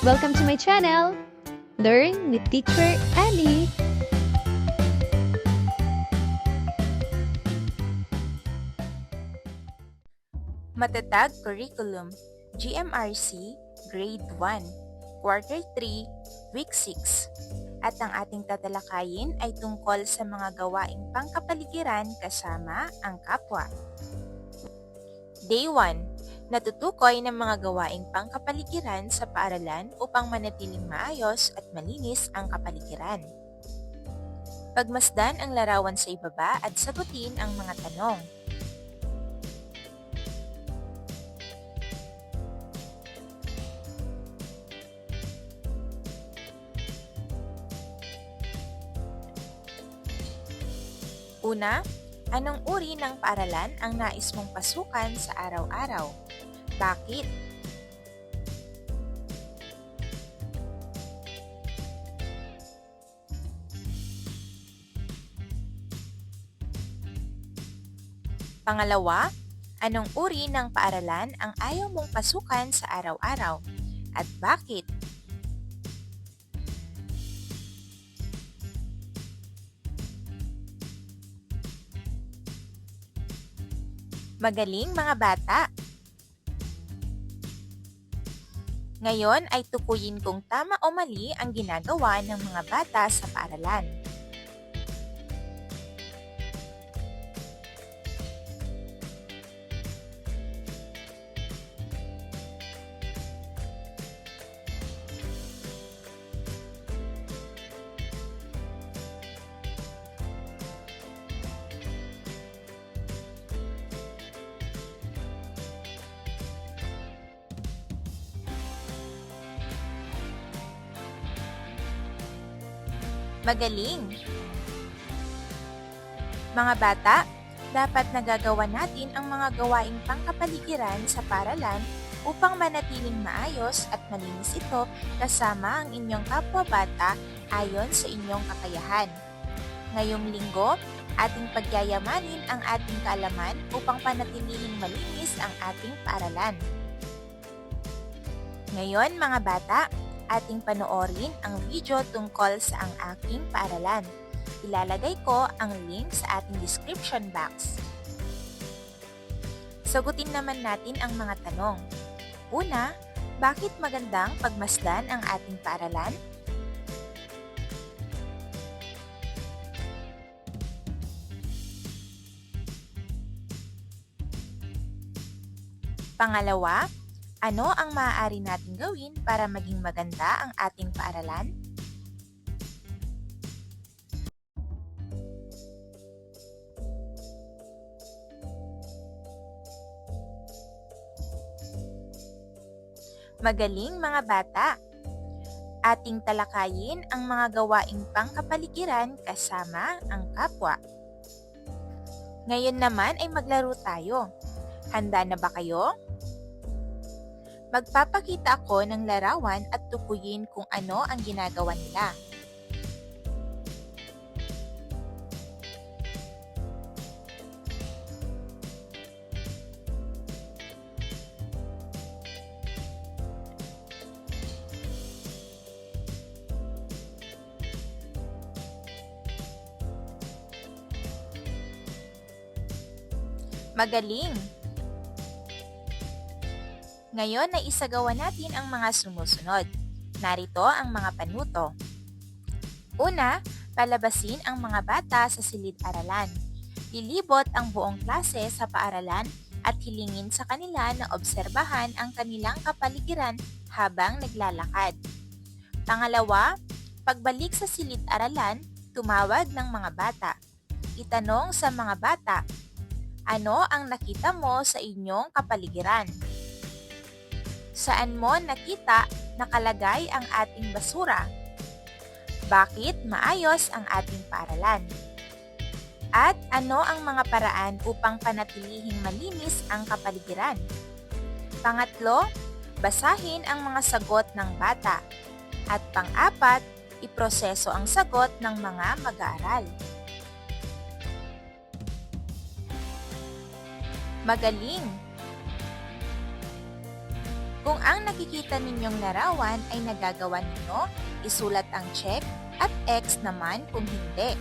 Welcome to my channel! Learn with Teacher Ali! Matatag Curriculum, GMRC, Grade 1, Quarter 3, Week 6. At ang ating tatalakayin ay tungkol sa mga gawaing pangkapaligiran kasama ang kapwa. Day 1. Natutukoy ng mga gawaing pangkapaligiran sa paaralan upang manatiling maayos at malinis ang kapaligiran. Pagmasdan ang larawan sa ibaba at sagutin ang mga tanong. Una, anong uri ng paaralan ang nais mong pasukan sa araw-araw? Bakit? Pangalawa, anong uri ng paaralan ang ayaw mong pasukan sa araw-araw? At bakit? Magaling mga bata! Ngayon ay tukuyin kung tama o mali ang ginagawa ng mga bata sa paaralan. Magaling! Mga bata, dapat nagagawa natin ang mga gawaing pangkapaligiran sa paralan upang manatiling maayos at malinis ito kasama ang inyong kapwa-bata ayon sa inyong kakayahan. Ngayong linggo, ating pagyayamanin ang ating kaalaman upang panatilihing malinis ang ating paaralan. Ngayon mga bata, ating panoorin ang video tungkol sa ang aking paaralan. Ilalagay ko ang link sa ating description box. Sagutin naman natin ang mga tanong. Una, bakit magandang pagmasdan ang ating paaralan? Pangalawa, ano ang maaari nating gawin para maging maganda ang ating paaralan? Magaling mga bata! Ating talakayin ang mga gawaing pangkapaligiran kasama ang kapwa. Ngayon naman ay maglaro tayo. Handa na ba kayo? Magpapakita ako ng larawan at tukuyin kung ano ang ginagawa nila. Magaling! Ngayon ay isagawa natin ang mga sumusunod. Narito ang mga panuto. Una, palabasin ang mga bata sa silid-aralan. Lilibot ang buong klase sa paaralan at hilingin sa kanila na obserbahan ang kanilang kapaligiran habang naglalakad. Pangalawa, pagbalik sa silid-aralan, tumawag ng mga bata. Itanong sa mga bata, ano ang nakita mo sa inyong kapaligiran? Saan mo nakita nakalagay ang ating basura? Bakit maayos ang ating paralan? At ano ang mga paraan upang panatilihing malinis ang kapaligiran? Pangatlo, basahin ang mga sagot ng bata. At pang-apat, iproseso ang sagot ng mga mag-aaral. Magaling! Kung ang nakikita ninyong larawan ay nagagawa ninyo, isulat ang check at X naman kung hindi.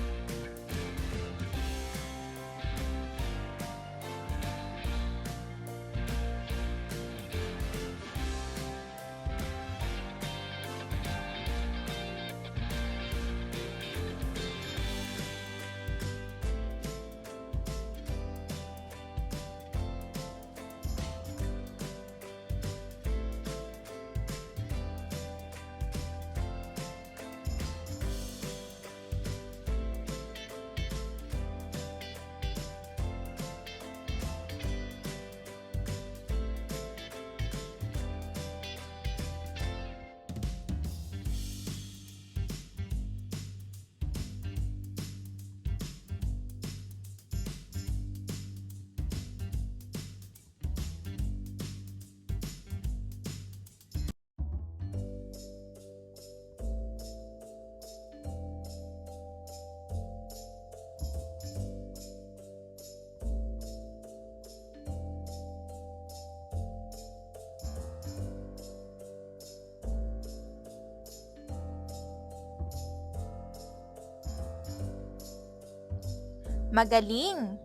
Magaling!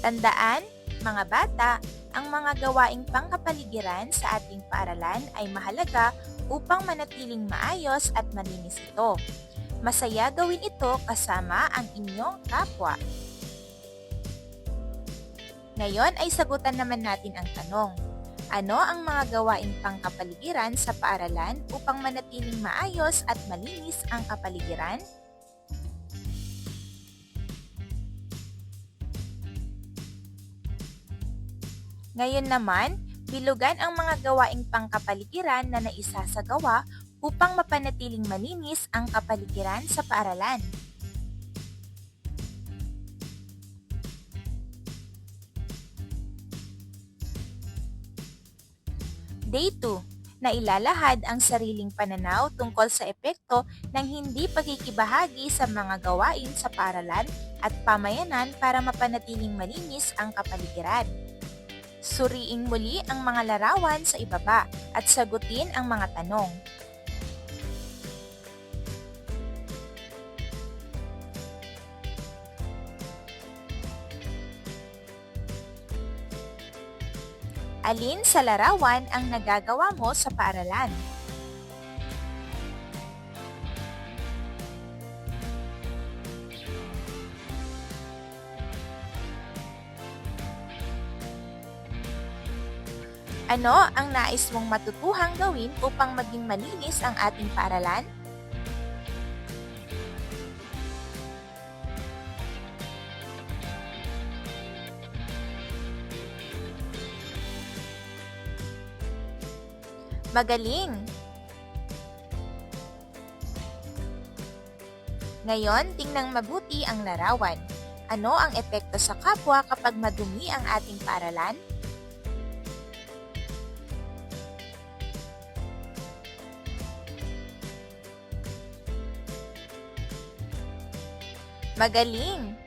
Tandaan, mga bata, ang mga gawaing pangkapaligiran sa ating paaralan ay mahalaga upang manatiling maayos at malinis ito. Masaya gawin ito kasama ang inyong kapwa. Ngayon ay sagutan naman natin ang tanong. Ano ang mga gawaing pangkapaligiran sa paaralan upang manatiling maayos at malinis ang kapaligiran? Ngayon naman, bilugan ang mga gawaing pangkapaligiran na naisasagawa upang mapanatiling malinis ang kapaligiran sa paaralan. Day 2. Nailalahad ang sariling pananaw tungkol sa epekto ng hindi pagkikibahagi sa mga gawain sa paaralan at pamayanan para mapanatiling malinis ang kapaligiran. Suriing muli ang mga larawan sa ibaba at sagutin ang mga tanong. Alin sa larawan ang nagagawa mo sa paaralan? Ano ang nais mong matutuhang gawin upang maging malinis ang ating paaralan? Magaling! Ngayon, tingnang mabuti ang larawan. Ano ang epekto sa kapwa kapag madumi ang ating paaralan? Magaling!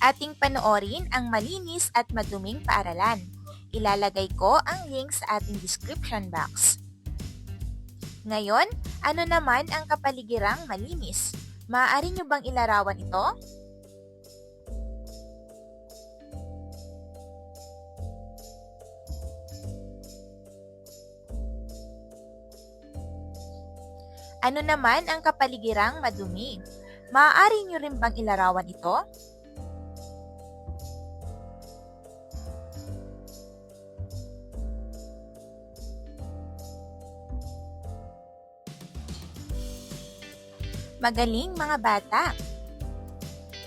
Ating panoorin ang malinis at maduming paaralan. Ilalagay ko ang link sa ating description box. Ngayon, ano naman ang kapaligirang malinis? Maaari nyo bang ilarawan ito? Ano naman ang kapaligirang madumi? Maaari nyo rin bang ilarawan ito? Magaling mga bata!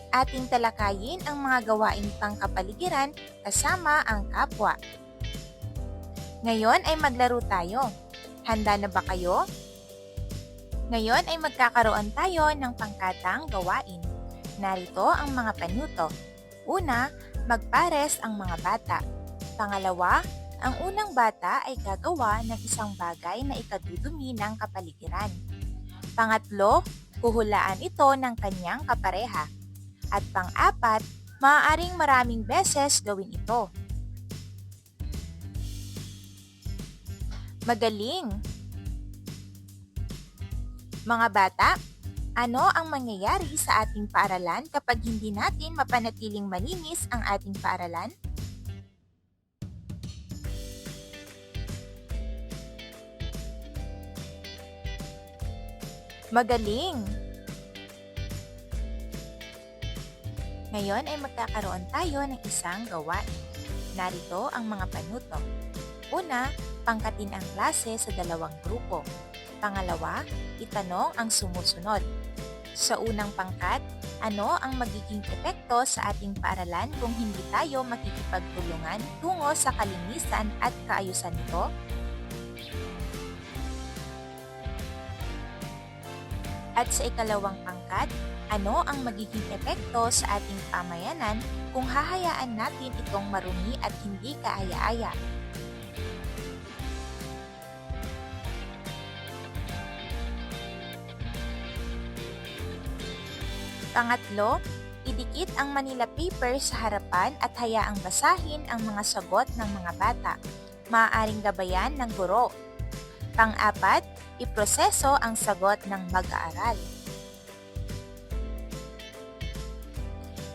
Ating talakayin ang mga gawaing pangkapaligiran kasama ang kapwa. Ngayon ay maglaro tayo. Handa na ba kayo? Ngayon ay magkakaroon tayo ng pangkatang gawain. Narito ang mga panuto. Una, magpares ang mga bata. Pangalawa, ang unang bata ay gagawa ng isang bagay na ikadudumi ng kapaligiran. Pangatlo, huhulaan ito ng kanyang kapareha. At pang-apat, Maaaring maraming beses gawin ito. Magaling! Mga bata, ano ang mangyayari sa ating paaralan kapag hindi natin mapanatiling malinis ang ating paaralan? Magaling! Ngayon ay magkakaroon tayo ng isang gawain. Narito ang mga panuto. Una, pangkatin ang klase sa dalawang grupo. Pangalawa, itanong ang sumusunod. Sa unang pangkat, ano ang magiging epekto sa ating paaralan kung hindi tayo makikipagtulungan tungo sa kalinisan at kaayusan nito? At sa ikalawang pangkat, ano ang magiging epekto sa ating pamayanan kung hahayaan natin itong marumi at hindi kaaya-aya? Pangatlo, idikit ang Manila paper sa harapan at hayaang basahin ang mga sagot ng mga bata. Maaaring gabayan ng guro. Pang-apat, iproseso ang sagot ng mag-aaral.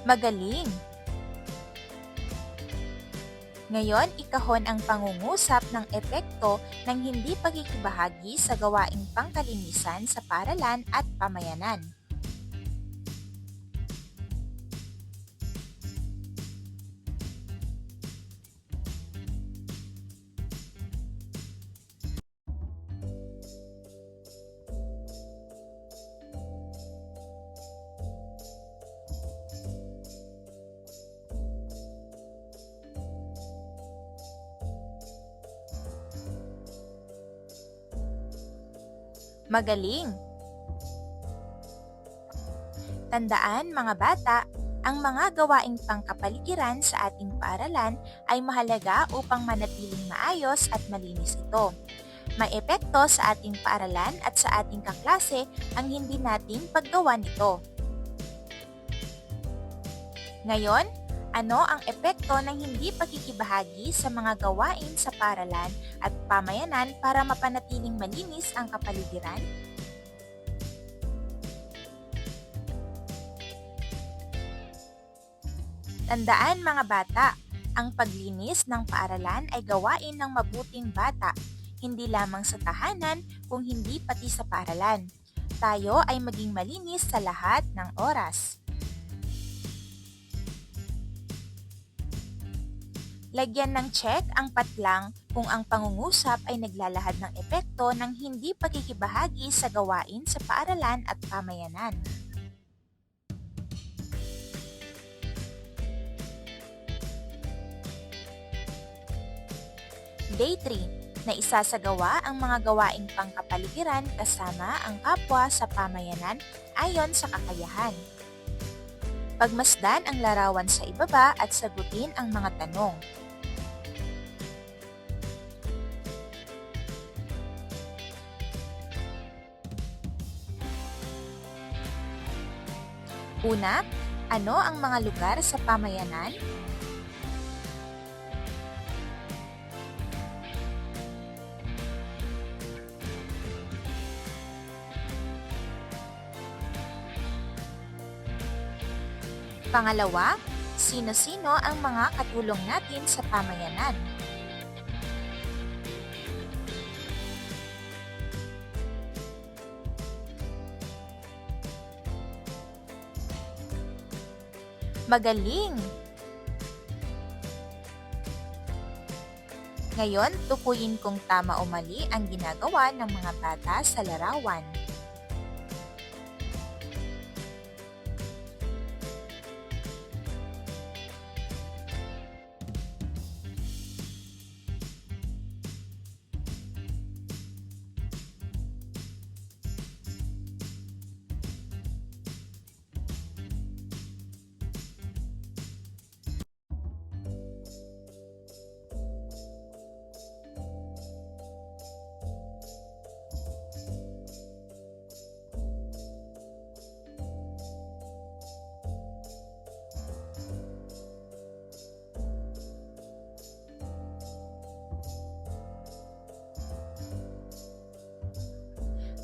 Magaling! Ngayon, ikahon ang pangungusap ng epekto ng hindi pagkikibahagi sa gawaing pangkalinisan sa paralan at pamayanan. Magaling! Tandaan mga bata, ang mga gawaing pangkapaligiran sa ating paaralan ay mahalaga upang manatiling maayos at malinis ito. May epekto sa ating paaralan at sa ating kaklase ang hindi natin paggawa nito. Ngayon, ano ang epekto ng hindi pagkikibahagi sa mga gawain sa paaralan at pamayanan para mapanatiling malinis ang kapaligiran? Tandaan mga bata, ang paglinis ng paaralan ay gawain ng mabuting bata, hindi lamang sa tahanan kung hindi pati sa paaralan. Tayo ay maging malinis sa lahat ng oras. Lagyan ng check ang patlang kung ang pangungusap ay naglalahad ng epekto ng hindi pagkikibahagi sa gawain sa paaralan at pamayanan. Day 3 na isasagawa ang mga gawaing pangkapaligiran kasama ang kapwa sa pamayanan ayon sa kakayahan. Pagmasdan ang larawan sa ibaba at sagutin ang mga tanong. Una, ano ang mga lugar sa pamayanan? Pangalawa, sino-sino ang mga katulong natin sa pamayanan? Magaling! Ngayon, tukuyin kung tama o mali ang ginagawa ng mga bata sa larawan.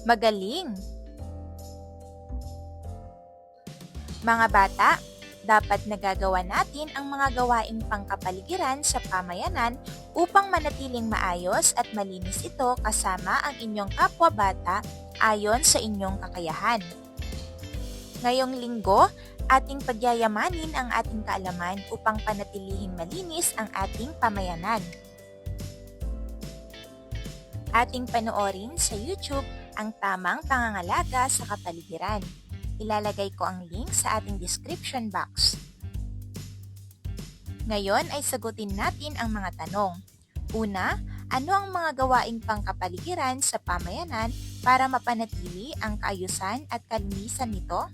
Magaling! Mga bata, dapat nagagawa natin ang mga gawaing pangkapaligiran sa pamayanan upang manatiling maayos at malinis ito kasama ang inyong kapwa bata ayon sa inyong kakayahan. Ngayong linggo, ating pagyayamanin ang ating kaalaman upang panatilihing malinis ang ating pamayanan. Ating panoorin sa YouTube ang tamang pangangalaga sa kapaligiran. Ilalagay ko ang link sa ating description box. Ngayon ay sagutin natin ang mga tanong. Una, ano ang mga gawaing pangkapaligiran sa pamayanan para mapanatili ang kaayusan at kalinisan nito?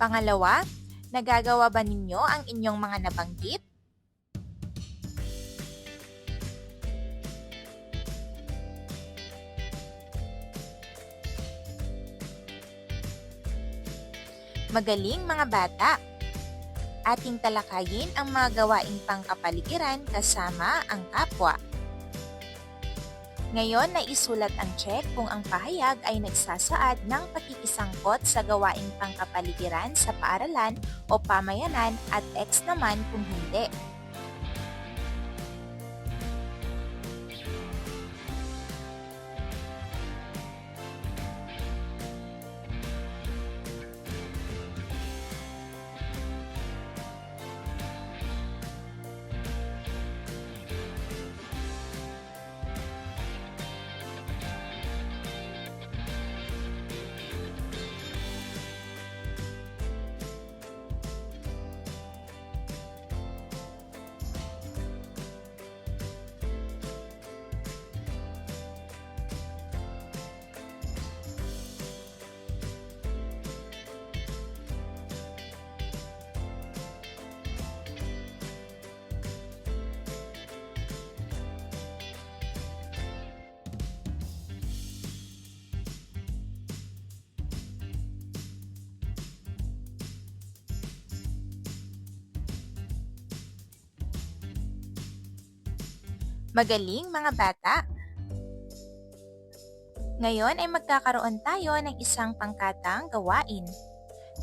Pangalawa, nagagawa ba ninyo ang inyong mga nabanggit? Magaling mga bata! Ating talakayin ang mga gawaing pangkapaligiran kasama ang kapwa. Ngayon na isulat ang check kung ang pahayag ay nagsasaad ng pakikisangkot sa gawaing pangkapaligiran sa paaralan o pamayanan at X naman kung hindi. Magaling mga bata! Ngayon ay magkakaroon tayo ng isang pangkatang gawain.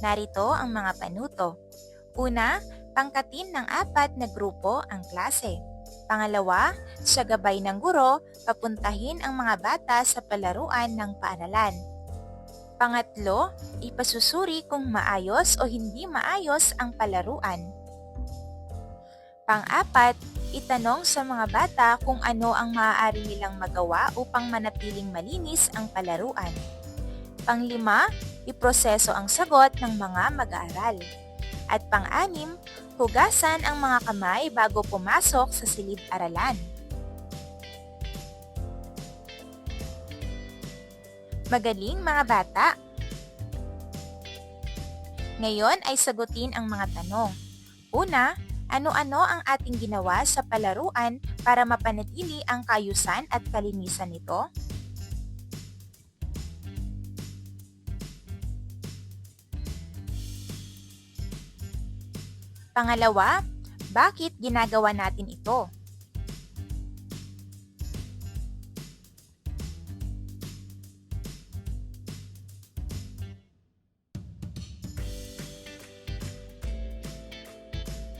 Narito ang mga panuto. Una, pangkatin ng apat na grupo ang klase. Pangalawa, sa gabay ng guro, papuntahin ang mga bata sa palaruan ng paaralan. Pangatlo, ipasusuri kung maayos o hindi maayos ang palaruan. Pang-apat, itanong sa mga bata kung ano ang maaari nilang magawa upang manatiling malinis ang palaruan. Panglima, iproseso ang sagot ng mga mag-aaral. At pang-anim, hugasan ang mga kamay bago pumasok sa silid-aralan. Magaling mga bata! Ngayon ay sagutin ang mga tanong. Una, ano-ano ang ating ginawa sa palaruan para mapanatili ang kayusan at kalinisan nito? Pangalawa, bakit ginagawa natin ito?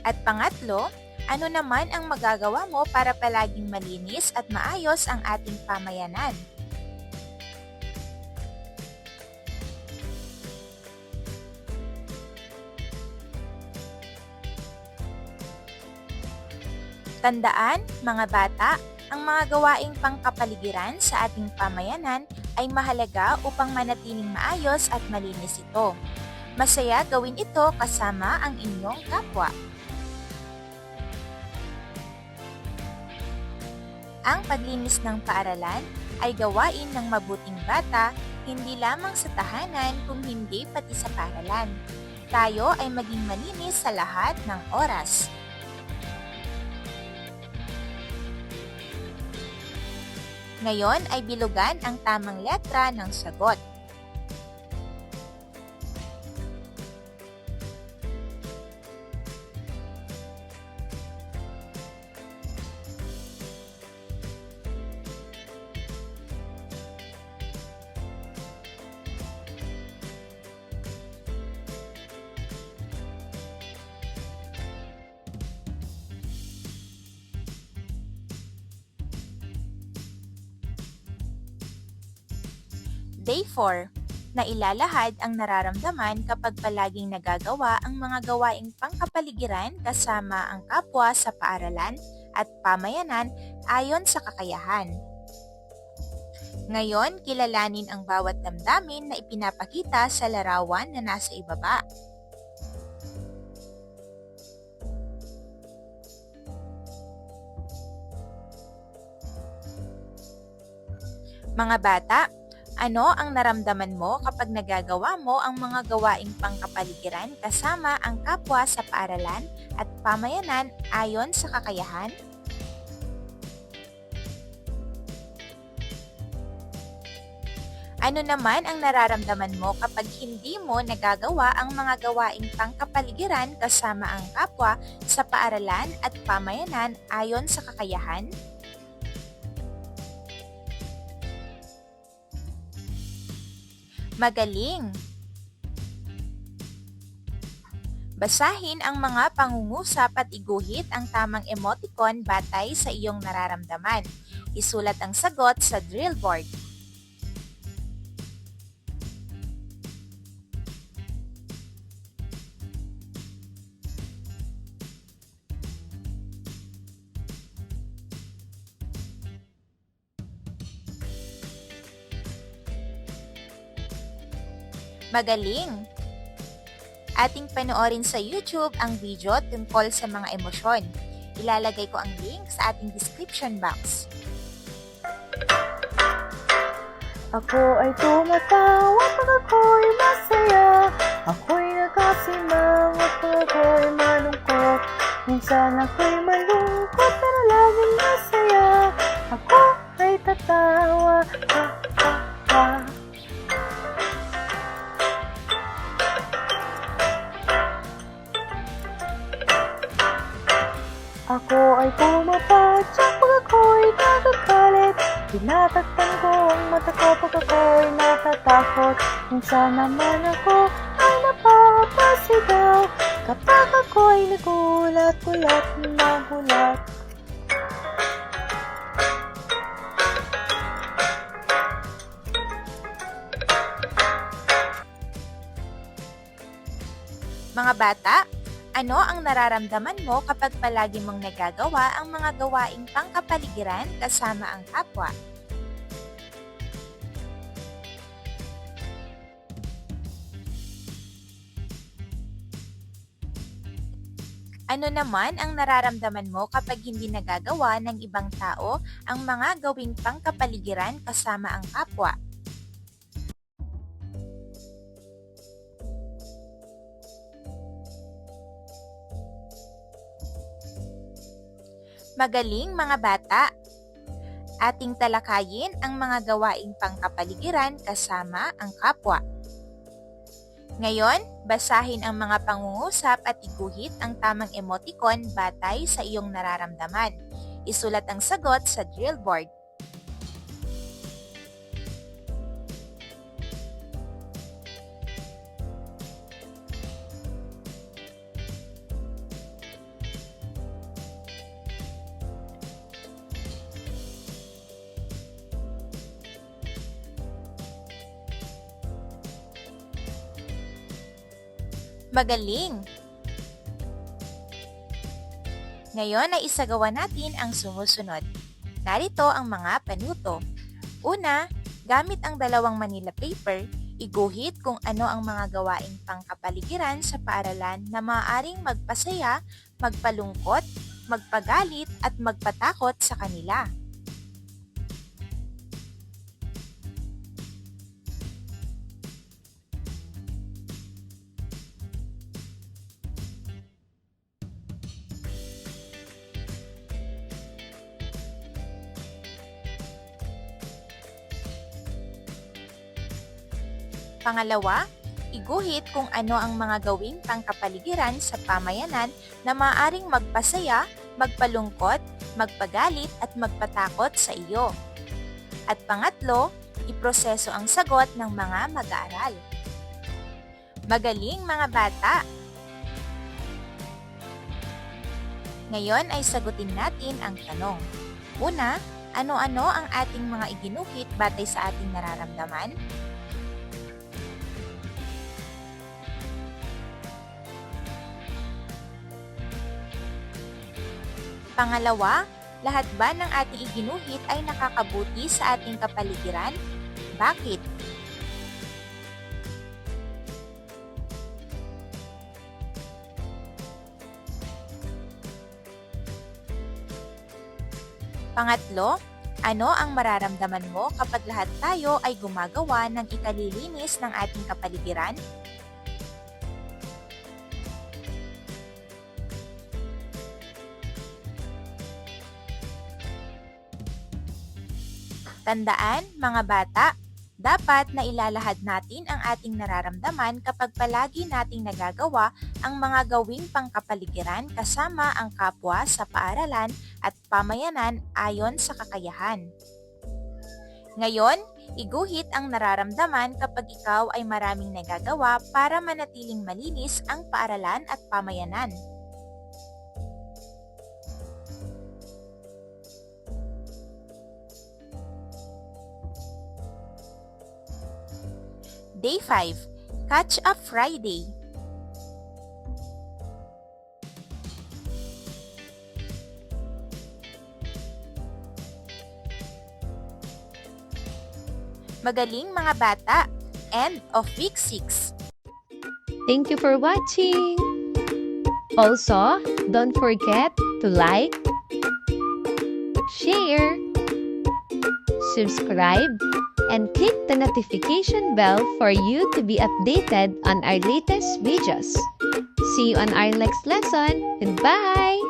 At pangatlo, ano naman ang magagawa mo para palaging malinis at maayos ang ating pamayanan? Tandaan, mga bata, ang mga gawaing pangkapaligiran sa ating pamayanan ay mahalaga upang manatiling maayos at malinis ito. Masaya gawin ito kasama ang inyong kapwa. Ang paglinis ng paaralan ay gawain ng mabuting bata hindi lamang sa tahanan kung hindi pati sa paaralan. Tayo ay maging malinis sa lahat ng oras. Ngayon ay bilugan ang tamang letra ng sagot. 4. Nailalahad ang nararamdaman kapag palaging nagagawa ang mga gawaing pangkapaligiran kasama ang kapwa sa paaralan at pamayanan ayon sa kakayahan. Ngayon, kilalanin ang bawat damdamin na ipinapakita sa larawan na nasa ibaba. Mga bata, ano ang naramdaman mo kapag nagagawa mo ang mga gawaing pangkapaligiran kasama ang kapwa sa paaralan at pamayanan ayon sa kakayahan? Ano naman ang nararamdaman mo kapag hindi mo nagagawa ang mga gawaing pangkapaligiran kasama ang kapwa sa paaralan at pamayanan ayon sa kakayahan? Magaling! Basahin ang mga pangungusap at iguhit ang tamang emoticon batay sa iyong nararamdaman. Isulat ang sagot sa drill board. Magaling! Ating panoorin sa YouTube ang video tungkol sa mga emosyon. Ilalagay ko ang link sa ating description box. Ako ay tumatawa pag Minsan naman ako ay napapasigaw Kapag ako'y nagulat, gulat na gulat Mga bata, ano ang nararamdaman mo kapag palagi mong nagagawa ang mga gawaing pangkapaligiran kasama ang kapwa? Ano naman ang nararamdaman mo kapag hindi nagagawa ng ibang tao ang mga gawing pangkapaligiran kasama ang kapwa? Magaling mga bata! Ating talakayin ang mga gawaing pangkapaligiran kasama ang kapwa. Ngayon, basahin ang mga pangungusap at iguhit ang tamang emoticon batay sa iyong nararamdaman. Isulat ang sagot sa drill board. Magaling! Ngayon ay isagawa natin ang sumusunod. Narito ang mga panuto. Una, gamit ang dalawang Manila paper, iguhit kung ano ang mga gawaing pangkapaligiran sa paaralan na maaaring magpasaya, magpalungkot, magpagalit at magpatakot sa kanila. Pangalawa, iguhit kung ano ang mga gawing pangkapaligiran sa pamayanan na maaaring magpasaya, magpalungkot, magpagalit at magpatakot sa iyo. At pangatlo, iproseso ang sagot ng mga mag-aaral. Magaling mga bata! Ngayon ay sagutin natin ang tanong. Una, ano-ano ang ating mga iginuhit batay sa ating nararamdaman? Pangalawa, lahat ba ng ating iginuhit ay nakakabuti sa ating kapaligiran? Bakit? Pangatlo, ano ang mararamdaman mo kapag lahat tayo ay gumagawa ng ikalilinis ng ating kapaligiran? Tandaan, mga bata, dapat na ilalahad natin ang ating nararamdaman kapag palagi nating nagagawa ang mga gawing pangkapaligiran kasama ang kapwa sa paaralan at pamayanan ayon sa kakayahan. Ngayon, iguhit ang nararamdaman kapag ikaw ay maraming nagagawa para manatiling malinis ang paaralan at pamayanan. Day 5. Catch Up Friday. Magaling mga bata. End of week 6. Thank you for watching! Also, don't forget to like, share, subscribe, and click the notification bell for you to be updated on our latest videos. See you on our next lesson. Goodbye!